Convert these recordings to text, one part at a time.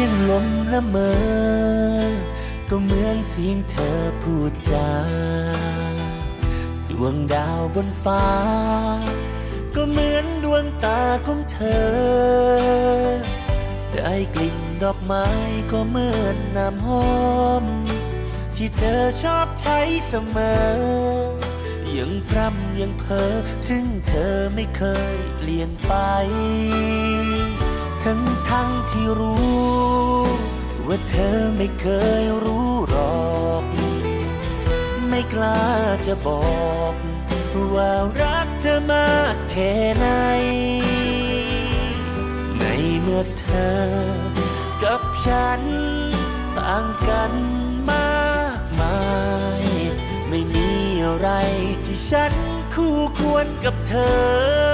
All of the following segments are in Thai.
ยังลมละเมอ ก็เหมือนเสียงเธอพูดจา ดวงดาวบนฟ้า ก็เหมือนดวงตาของเธอ ได้กลิ่นดอกไม้ก็เหมือนน้ำหอม ที่เธอชอบใช้เสมอ ยังพร่ำยังเพ้อถึงเธอไม่เคยเปลี่ยนไป ทั้งทั้งที่รู้ ว่าเธอไม่เคยรู้หรอก ไม่กล้าจะบอก ว่ารักเธอมากแค่ไหน ในเมื่อเธอ กับฉัน ต่างกันมากมาย ไม่มีอะไรที่ฉันคู่ควรกับเธอ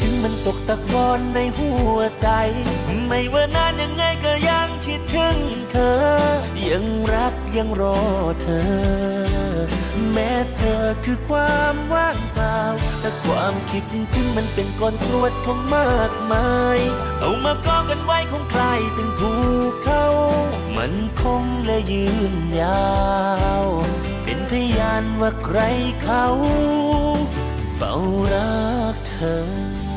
ถึงมันตกตะกอนในหัวใจ ไม่ว่านานยังไงก็ยังคิดถึงเธอ ยังรักยังรอเธอ แม้เธอคือความว่างเปล่าแต่ความคิดถึงมันเป็นก้อนกรวดของมากมาย เอามากองกันไว้คงกลายเป็นภูเขา มันคงและยืนยาว เป็นพยานว่าใครเขา เฝ้ารัก เธอ